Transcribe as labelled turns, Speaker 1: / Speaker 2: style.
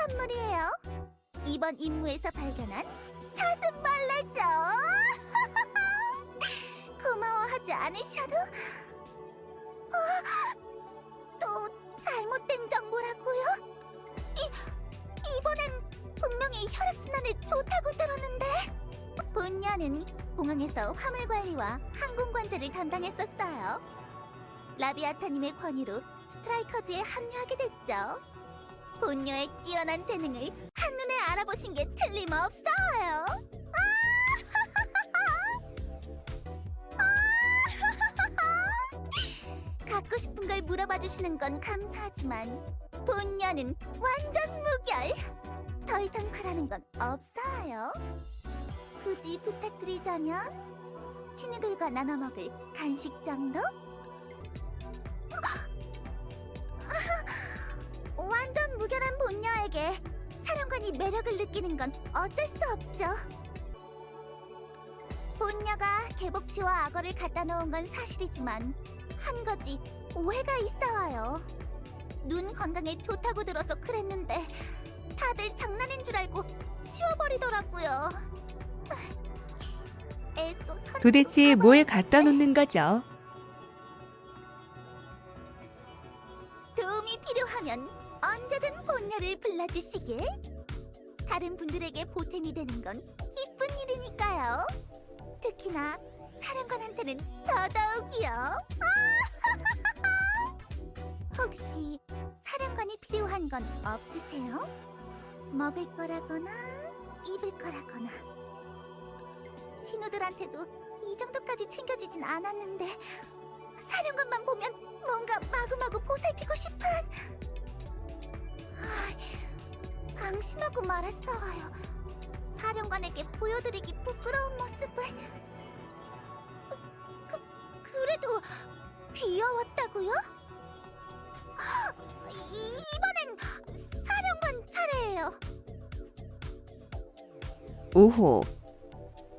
Speaker 1: 선물이에요. 이번 임무에서 발견한 사슴벌레죠. 고마워하지 않으셔도 어, 또 잘못된 정보라고요? 이, 이번엔 분명히 혈액순환에 좋다고 들었는데 본녀는 공항에서 화물 관리와 항공 관제를 담당했었어요. 라비아타님의 권위로 스트라이커즈에 합류하게 됐죠. 본녀의 뛰어난 재능을 한눈에 알아보신 게 틀림없어요. 갖고 싶은 걸 물어봐 주시는 건 감사하지만 본녀는 완전 무결. 더 이상 바라는 건 없어요. 굳이 부탁드리자면 친구들과 나눠 먹을 간식 정도? 본녀에게 사령관이 매력을 느끼는 건 어쩔 수 없죠. 본녀가 개복치와 악어를 갖다 놓은 건 사실이지만 한 가지 오해가 있어요. 눈 건강에 좋다고 들어서 그랬는데 다들 장난인 줄 알고 치워버리더라고요. 애써 선-
Speaker 2: 도대체 뭘 갖다 놓는 거죠?
Speaker 1: 도움이 필요하면 언제든 본녀를 불러주시길. 다른 분들에게 보탬이 되는 건 기쁜 일이니까요. 특히나 사령관한테는 더더욱이요. 혹시 사령관이 필요한 건 없으세요? 먹을 거라거나 입을 거라거나. 친구들한테도 이 정도까지 챙겨주진 않았는데 사령관만 보면 뭔가 마구마구 보살피고 싶은 아, 방심하고 말았어요. 사령관에게 보여드리기 부끄러운 모습을. 그, 그래도 귀여웠다고요? 이- 이번엔 사령관 차례예요.
Speaker 2: 오호,